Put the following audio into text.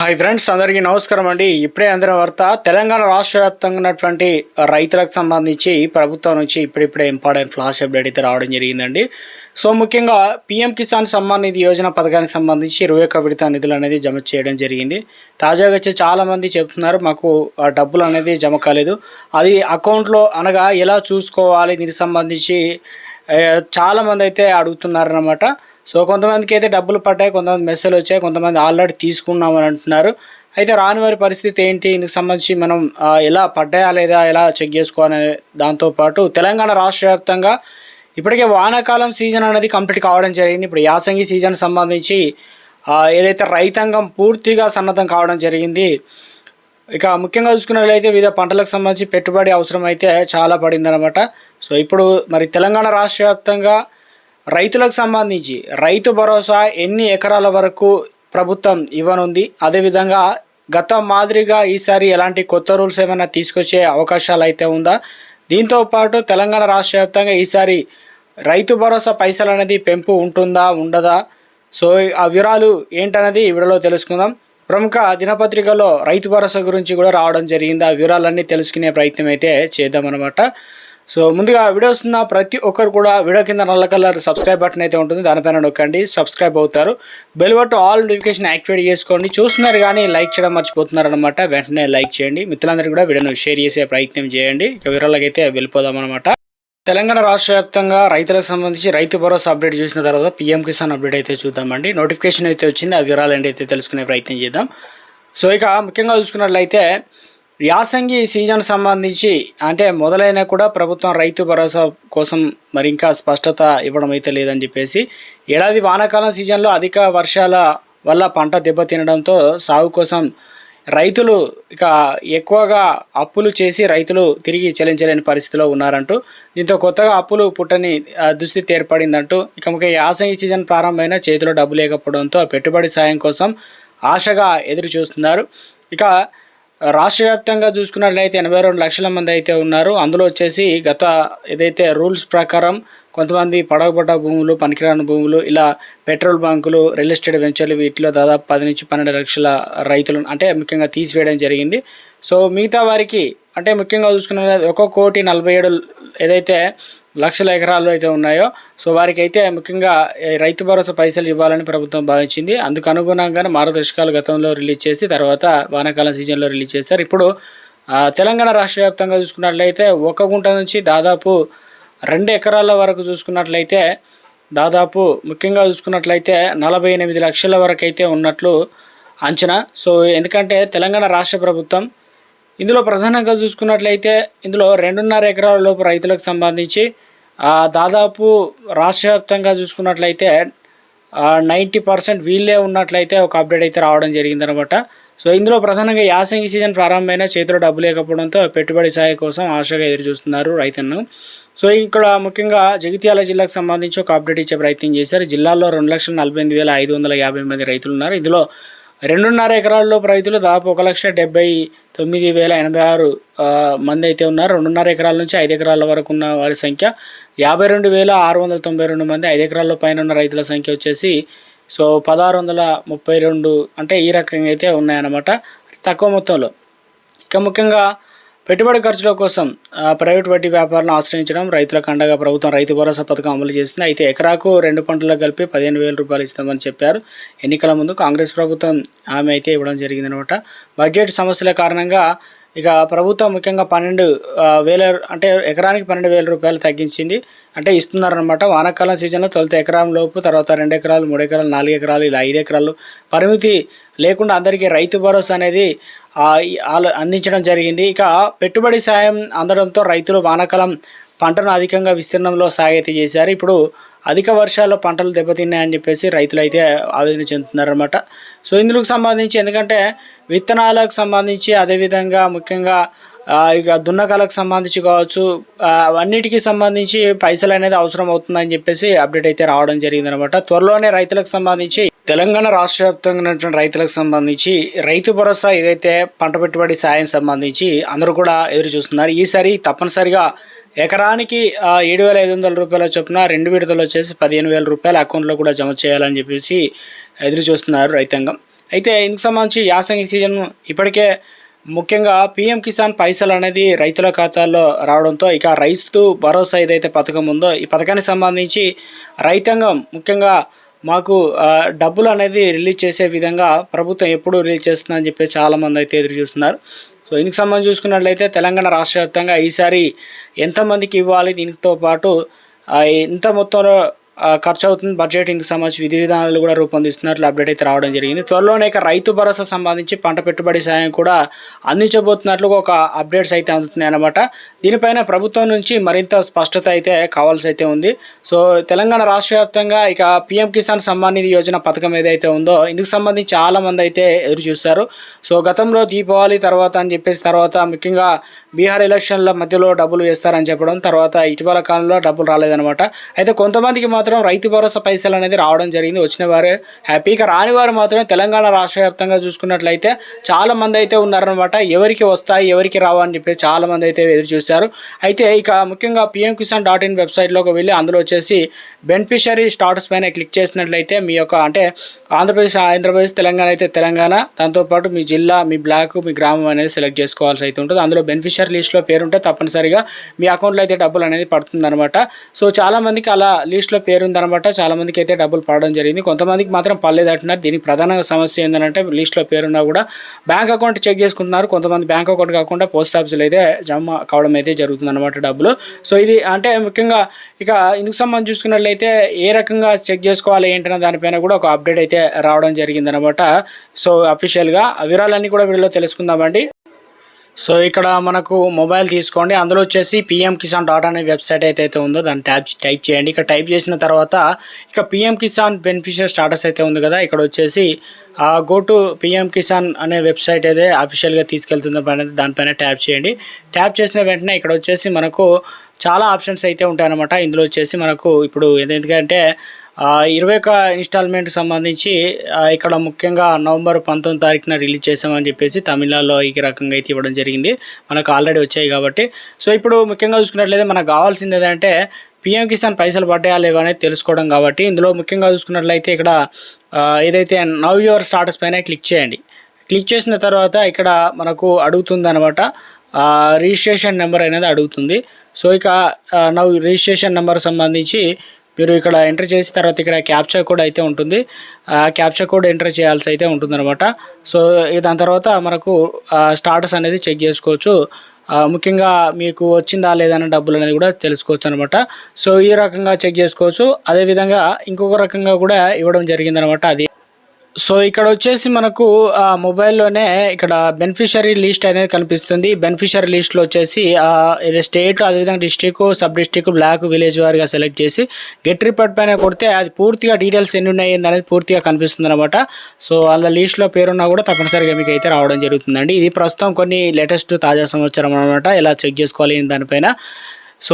Hi friends అందరికీ నమస్కారం అండి. ఇప్పుడే అందరి వార్త తెలంగాణ రాష్ట్ర వ్యాప్తంగా ఉన్నటువంటి రైతులకు సంబంధించి ప్రభుత్వం నుంచి ఇప్పుడిప్పుడే ఇంపార్టెంట్ ఫ్లాష్ అప్డేట్ అయితే రావడం జరిగిందండి. సో ముఖ్యంగా పీఎం కిసాన్ సమ్మాన్ నిధి యోజన పథకానికి సంబంధించి ఇరవై ఒక్క విడత నిధులు అనేది జమ చేయడం జరిగింది. తాజాగా వచ్చి చాలామంది చెప్తున్నారు మాకు ఆ డబ్బులు అనేది జమ కాలేదు. అది అకౌంట్లో అనగా ఎలా చూసుకోవాలి దీనికి సంబంధించి చాలామంది అయితే అడుగుతున్నారన్నమాట. సో కొంతమందికి అయితే డబ్బులు పడ్డాయి కొంతమంది మెసేజ్ వచ్చాయి కొంతమంది ఆల్రెడీ తీసుకున్నామని అంటున్నారు. అయితే రాని వారి పరిస్థితి ఏంటి? ఇందుకు సంబంధించి మనం ఎలా పడ్డాయా లేదా ఎలా చెక్ చేసుకోవాలనే దాంతోపాటు తెలంగాణ రాష్ట్ర వ్యాప్తంగా ఇప్పటికే వానాకాలం సీజన్ అనేది కంప్లీట్ కావడం జరిగింది. ఇప్పుడు యాసంగి సీజన్ సంబంధించి ఏదైతే రైతాంగం పూర్తిగా సన్నద్ధం కావడం జరిగింది ఇక ముఖ్యంగా చూసుకున్నట్లయితే వివిధ పంటలకు సంబంధించి పెట్టుబడి అవసరం అయితే చాలా పడిందనమాట సో ఇప్పుడు మరి తెలంగాణ రాష్ట్ర వ్యాప్తంగా రైతులకు సంబంధించి రైతు భరోసా ఎన్ని ఎకరాల వరకు ప్రభుత్వం ఇవ్వనుంది? అదేవిధంగా గత మాదిరిగా ఈసారి ఎలాంటి కొత్త రూల్స్ ఏమైనా తీసుకొచ్చే అవకాశాలు అయితే ఉందా? దీంతో పాటు తెలంగాణ రాష్ట్ర వ్యాప్తంగా ఈసారి రైతు భరోసా పైసలు అనేది పెంపు ఉంటుందా ఉండదా? సో ఆ వివరాలు ఏంటనేది ఈ వీడియోలో తెలుసుకుందాం. ప్రముఖ దినపత్రికలో రైతు భరోసా గురించి కూడా రావడం జరిగింది. ఆ వివరాలన్నీ తెలుసుకునే ప్రయత్నం అయితే చేద్దామన్నమాట. సో ముందుగా వీడియోస్ ఉన్న ప్రతి ఒక్కరు కూడా వీడియో కింద నల్ల కలర్ సబ్స్క్రైబ్ బటన్ అయితే ఉంటుంది. దానిపైన నొక్కండి. సబ్స్క్రైబ్ అవుతారు. Bell button all notification activate చేసుకోండి. చూస్తున్నారు కానీ లైక్ చేయడం మర్చిపోతున్నారు అనమాట వెంటనే లైక్ చేయండి. మిత్రులందరూ కూడా వీడియోను షేర్ చేసే ప్రయత్నం చేయండి. వివరాలకు అయితే వెళ్ళిపోదాం అనమాట తెలంగాణ రాష్ట్ర వ్యాప్తంగా రైతులకు సంబంధించి రైతు భరోసా అప్డేట్ చూసిన తర్వాత పీఎం కిసాన్ అప్డేట్ అయితే చూద్దామండి. నోటిఫికేషన్ అయితే వచ్చింది. ఆ వివరాలు ఏంటైతే తెలుసుకునే ప్రయత్నం చేద్దాం. సో ఇక ముఖ్యంగా చూసుకున్నట్లయితే యాసంగి సీజన్ సంబంధించి అంటే మొదలైన కూడా ప్రభుత్వం రైతు భరోసా కోసం మరి ఇంకా స్పష్టత ఇవ్వడం అయితే లేదని చెప్పేసి ఏడాది వానాకాలం సీజన్లో అధిక వర్షాల వల్ల పంట దెబ్బతినడంతో సాగు కోసం రైతులు ఇక ఎక్కువగా అప్పులు చేసి రైతులు తిరిగి చెల్లించలేని పరిస్థితిలో ఉన్నారంటూ దీంతో కొత్తగా అప్పులు పుట్టని దుస్థితి ఏర్పడిందంటూ ఇక ముఖ్య యాసంగి సీజన్ ప్రారంభమైన చేతిలో డబ్బు లేకపోవడంతో పెట్టుబడి సాయం కోసం ఆశగా ఎదురు చూస్తున్నారు ఇక రాష్ట్ర వ్యాప్తంగా చూసుకున్నట్లయితే ఎనభై రెండు లక్షల మంది అయితే ఉన్నారు. అందులో వచ్చేసి గత ఏదైతే రూల్స్ ప్రకారం కొంతమంది పడవబడ్డ భూములు పనికిరాని భూములు ఇలా పెట్రోల్ బంకులు రియల్ ఎస్టేట్ వెంచర్లు వీటిలో దాదాపు పది నుంచి పన్నెండు లక్షల రైతులు అంటే ముఖ్యంగా తీసివేయడం జరిగింది. సో మిగతా వారికి అంటే ముఖ్యంగా చూసుకున్న ఒక కోటి నలభై ఏడు ఏదైతే లక్షల ఎకరాలు అయితే ఉన్నాయో సో వారికి అయితే ముఖ్యంగా రైతు భరోసా పైసలు ఇవ్వాలని ప్రభుత్వం భావించింది. అందుకు అనుగుణంగానే మార్గదర్శకాలు గతంలో రిలీజ్ చేసి తర్వాత వానాకాలం సీజన్లో రిలీజ్ చేశారు. ఇప్పుడు తెలంగాణ రాష్ట్ర వ్యాప్తంగా చూసుకున్నట్లయితే ఒక గుంట నుంచి దాదాపు రెండు ఎకరాల వరకు చూసుకున్నట్లయితే దాదాపు ముఖ్యంగా చూసుకున్నట్లయితే నలభై ఎనిమిది లక్షల వరకు అయితే ఉన్నట్లు అంచనా. సో ఎందుకంటే తెలంగాణ రాష్ట్ర ప్రభుత్వం ఇందులో ప్రధానంగా చూసుకున్నట్లయితే ఇందులో రెండున్నర ఎకరాల లోపు రైతులకు సంబంధించి దాదాపు రాష్ట్ర వ్యాప్తంగా చూసుకున్నట్లయితే నైంటీ పర్సెంట్ వీళ్ళే ఉన్నట్లయితే ఒక అప్డేట్ అయితే రావడం జరిగిందనమాట. సో ఇందులో ప్రధానంగా యాసంగి సీజన్ ప్రారంభమైన చేతిలో డబ్బు లేకపోవడంతో పెట్టుబడి సాయం కోసం ఆశగా ఎదురు చూస్తున్నారు సో ఇక్కడ ముఖ్యంగా జగిత్యాల జిల్లాకు సంబంధించి ఒక అప్డేట్ ఇచ్చే ప్రయత్నం చేశారు. జిల్లాలో రెండు లక్షల నలభై ఎనిమిది వేల ఐదు వందల యాభై మంది రైతులు ఉన్నారు. ఇందులో రెండున్నర ఎకరాల్లో రైతులు దాదాపు ఒక లక్ష డెబ్బై తొమ్మిది వేల ఎనభై ఆరు మంది అయితే ఉన్నారు. రెండున్నర ఎకరాల నుంచి ఐదు ఎకరాల వరకు ఉన్న వారి సంఖ్య. యాభై రెండు వేల ఆరు వందల తొంభై రెండు మంది ఐదు ఎకరాల పైన ఉన్న రైతుల సంఖ్య వచ్చేసి సో పదహారు వందల ముప్పై రెండు అంటే ఈ రకంగా అయితే ఉన్నాయన్నమాట. తక్కువ మొత్తంలో. ఇక ముఖ్యంగా పెట్టుబడి ఖర్చుల కోసం ప్రైవేట్ వడ్డీ వ్యాపారాలను ఆశ్రయించడం రైతులకు అండగా ప్రభుత్వం రైతు భరోసా పథకం అమలు చేసింది. అయితే ఎకరాకు రెండు పంటలకు కలిపి పదిహేను వేల రూపాయలు ఇస్తామని చెప్పారు. ఎన్నికల ముందు కాంగ్రెస్ ప్రభుత్వం హామీ అయితే ఇవ్వడం జరిగిందనమాట. బడ్జెట్ సమస్యల కారణంగా ఇక ప్రభుత్వం ముఖ్యంగా పన్నెండు వేల అంటే ఎకరానికి పన్నెండు వేల రూపాయలు తగ్గించింది. అంటే ఇస్తున్నారనమాట. వానాకాలం సీజన్లో తొలుత ఎకరం లోపు తర్వాత రెండు ఎకరాలు మూడు ఎకరాలు నాలుగు ఎకరాలు ఇలా ఐదు ఎకరాలు. పరిమితి లేకుండా అందరికీ రైతు భరోసా అనేది అందించడం జరిగింది. ఇక పెట్టుబడి సాయం అందడంతో రైతులు వానాకాలం పంటను అధికంగా విస్తీర్ణంలో సాగైతే చేశారు. ఇప్పుడు అధిక వర్షాల్లో పంటలు దెబ్బతిన్నాయని చెప్పేసి రైతులు అయితే ఆవేదన చెందుతున్నారన్నమాట. సో ఇందుకు సంబంధించి ఎందుకంటే విత్తనాలకు సంబంధించి అదేవిధంగా ముఖ్యంగా ఇక దున్నకాలకు సంబంధించి కావచ్చు అన్నిటికీ సంబంధించి పైసలు అనేది అవసరం అవుతుందని చెప్పేసి అప్డేట్ అయితే రావడం జరిగిందనమాట త్వరలోనే రైతులకు సంబంధించి తెలంగాణ రాష్ట్ర వ్యాప్తంగా ఉన్నటువంటి రైతులకు సంబంధించి రైతు భరోసా ఏదైతే పంట పెట్టుబడి సాయం సంబంధించి అందరూ కూడా ఎదురు చూస్తున్నారు. ఈసారి తప్పనిసరిగా ఎకరానికి ఏడు వేల ఐదు వందల రూపాయల చొప్పున రెండు విడతలు వచ్చేసి పదిహేను వేల రూపాయల అకౌంట్లో కూడా జమ చేయాలని చెప్పేసి ఎదురు చూస్తున్నారు రైతాంగం. అయితే ఇందుకు సంబంధించి యాసంగి సీజన్ ఇప్పటికే ముఖ్యంగా పీఎం కిసాన్ పైసలు అనేది రైతుల ఖాతాల్లో రావడంతో ఇక రైతు భరోసా ఏదైతే పథకం ఉందో ఈ పథకానికి సంబంధించి రైతాంగం ముఖ్యంగా మాకు డబ్బులు అనేది రిలీజ్ చేసే విధంగా ప్రభుత్వం ఎప్పుడు రిలీజ్ చేస్తుందని చెప్పి చాలామంది అయితే ఎదురు చూస్తున్నారు. సో ఇందుకు సంబంధించి చూసుకున్నట్లయితే తెలంగాణ రాష్ట్ర వ్యాప్తంగా ఈసారి ఎంతమందికి ఇవ్వాలి దీనితో పాటు ఎంత మొత్తంలో ఖర్చు అవుతుంది బడ్జెట్ ఇందుకు సంబంధించి విధి విధానాలు కూడా రూపొందిస్తున్నట్లు అప్డేట్ అయితే రావడం జరిగింది. త్వరలోనే రైతు భరోసా సంబంధించి పంట పెట్టుబడి సాయం కూడా అందించబోతున్నట్లు ఒక అప్డేట్స్ అయితే అందుతున్నాయి అనమాట దీనిపైన ప్రభుత్వం నుంచి మరింత స్పష్టత అయితే కావాల్సి అయితే ఉంది. సో తెలంగాణ రాష్ట్ర వ్యాప్తంగా ఇక పిఎం కిసాన్ సమ్మాన్ నిధి యోజన పథకం ఏదైతే ఉందో ఇందుకు సంబంధించి చాలా మంది అయితే ఎదురు చూస్తారు సో గతంలో దీపావళి తర్వాత అని చెప్పేసి తర్వాత ముఖ్యంగా బీహార్ ఎలక్షన్ల మధ్యలో డబ్బులు వేస్తారని చెప్పడం తర్వాత ఇటీవల కాలంలో డబ్బులు రాలేదనమాట అయితే కొంతమందికి మాత్రం రైతు భరోసా పైసలు అనేది రావడం జరిగింది. వచ్చిన వారే హ్యాపీగా రాని వారు మాత్రం తెలంగాణ రాష్ట్ర వ్యాప్తంగా చూసుకున్నట్లయితే చాలా మంది అయితే ఉన్నారనమాట ఎవరికి వస్తాయి ఎవరికి రావా అని చెప్పేసి చాలా మంది అయితే ఎదురు చూశారు. అయితే ఇక ముఖ్యంగా పిఎం కిసాన్ డాట్ ఇన్ వెబ్సైట్లోకి వెళ్ళి అందులో వచ్చేసి బెనిఫిషరీ స్టాటస్ పైన క్లిక్ చేసినట్లయితే మీ యొక్క అంటే ఆంధ్రప్రదేశ్ ఆంధ్రప్రదేశ్ తెలంగాణ అయితే తెలంగాణ. దాంతోపాటు మీ జిల్లా మీ బ్లాక్ మీ గ్రామం అనేది సెలెక్ట్ చేసుకోవాల్సి అయితే ఉంటుంది. అందులో బెనిఫిషరీ లిస్ట్లో పేరు ఉంటే తప్పనిసరిగా మీ అకౌంట్లో అయితే డబ్బులు అనేది పడుతుందనమాట సో చాలామందికి అలా లిస్ట్లో పేరు ఉందన్నమాట చాలా మందికి అయితే డబ్బులు పడడం జరిగింది. కొంతమందికి మాత్రం పర్లేదు అంటున్నారు. దీనికి ప్రధాన సమస్య ఏంటంటే లిస్ట్లో పేరున్నా కూడా బ్యాంక్ అకౌంట్ చెక్ చేసుకుంటున్నారు. కొంతమంది బ్యాంక్ అకౌంట్ కాకుండా పోస్ట్ ఆఫీస్లో అయితే జమ కావడం అయితే జరుగుతుంది అనమాట డబ్బులు. సో ఇది అంటే ముఖ్యంగా ఇక ఇందుకు సంబంధించి చూసుకున్నట్లయితే ఏ రకంగా చెక్ చేసుకోవాలి ఏంటనే దానిపైన కూడా ఒక అప్డేట్ అయితే రావడం జరిగింది అనమాట సో అఫీషియల్గా వివరాలన్నీ కూడా వీడియోలో తెలుసుకుందామండి. సో ఇక్కడ మనకు మొబైల్ తీసుకోండి. అందులో వచ్చేసి పిఎం కిసాన్ డాట్ అనే వెబ్సైట్ అయితే ఉందో దాన్ని ట్యాప్ టైప్ చేయండి. ఇక్కడ టైప్ చేసిన తర్వాత ఇక పిఎం కిసాన్ బెనిఫిషియర్ స్టాటస్ అయితే ఉంది కదా. ఇక్కడ వచ్చేసి గో టు పిఎం కిసాన్ అనే వెబ్సైట్ అయితే అఫీషియల్గా తీసుకెళ్తుందో పైన దానిపైన ట్యాప్ చేయండి. ట్యాప్ చేసిన వెంటనే ఇక్కడ వచ్చేసి మనకు చాలా ఆప్షన్స్ అయితే ఉంటాయన్నమాట. ఇందులో వచ్చేసి మనకు ఇప్పుడు ఎందుకంటే ఇరవై ఒక ఇన్స్టాల్మెంట్ సంబంధించి ఇక్కడ ముఖ్యంగా నవంబర్ పంతొమ్మిది తారీఖున రిలీజ్ చేసామని చెప్పేసి తమిళనాడులో ఈ రకంగా అయితే ఇవ్వడం జరిగింది. మనకు ఆల్రెడీ వచ్చాయి కాబట్టి. సో ఇప్పుడు ముఖ్యంగా చూసుకున్నట్లయితే మనకు కావాల్సింది ఏంటంటే పిఎం కిసాన్ పైసలు పడ్డాయా లేవా అనేది తెలుసుకోవడం కాబట్టి ఇందులో ముఖ్యంగా చూసుకున్నట్లయితే ఇక్కడ ఏదైతే నవ్ యువర్ స్టాటస్ పైన క్లిక్ చేయండి. క్లిక్ చేసిన తర్వాత ఇక్కడ మనకు అడుగుతుంది అనమాట రిజిస్ట్రేషన్ నెంబర్ అనేది అడుగుతుంది. సో ఇక నవ్ రిజిస్ట్రేషన్ నెంబర్ సంబంధించి మీరు ఇక్కడ ఎంటర్ చేసిన తర్వాత ఇక్కడ క్యాప్చా కోడ్ అయితే ఉంటుంది. ఆ క్యాప్చా కోడ్ ఎంటర్ చేయాల్సి అయితే ఉంటుందన్నమాట. సో దాని తర్వాత మనకు స్టాటస్ అనేది చెక్ చేసుకోవచ్చు. ముఖ్యంగా మీకు వచ్చిందా లేదన్న డబ్బులు అనేది కూడా తెలుసుకోవచ్చు అనమాట సో ఈ రకంగా చెక్ చేసుకోవచ్చు. అదేవిధంగా ఇంకొక రకంగా కూడా ఇవ్వడం జరిగిందనమాట అది సో ఇక్కడ వచ్చేసి మనకు ఆ మొబైల్లోనే ఇక్కడ బెనిఫిషరీ లిస్ట్ అనేది కనిపిస్తుంది. బెనిఫిషరీ లిస్ట్లో వచ్చేసి ఏదో స్టేట్ అదేవిధంగా district sub district block village వారిగా సెలెక్ట్ చేసి గెట్ రిపోర్ట్ పైన కొడితే అది పూర్తిగా డీటెయిల్స్ ఎన్ని ఉన్నాయి అనేది పూర్తిగా కనిపిస్తుంది అనమాట సో వాళ్ళ లిస్ట్లో పేరున్నా కూడా తప్పనిసరిగా మీకు అయితే రావడం జరుగుతుందండి. ఇది ప్రస్తుతం కొన్ని లేటెస్ట్ తాజా సంవత్సరం అనమాట ఎలా చెక్ చేసుకోవాలి దానిపైన.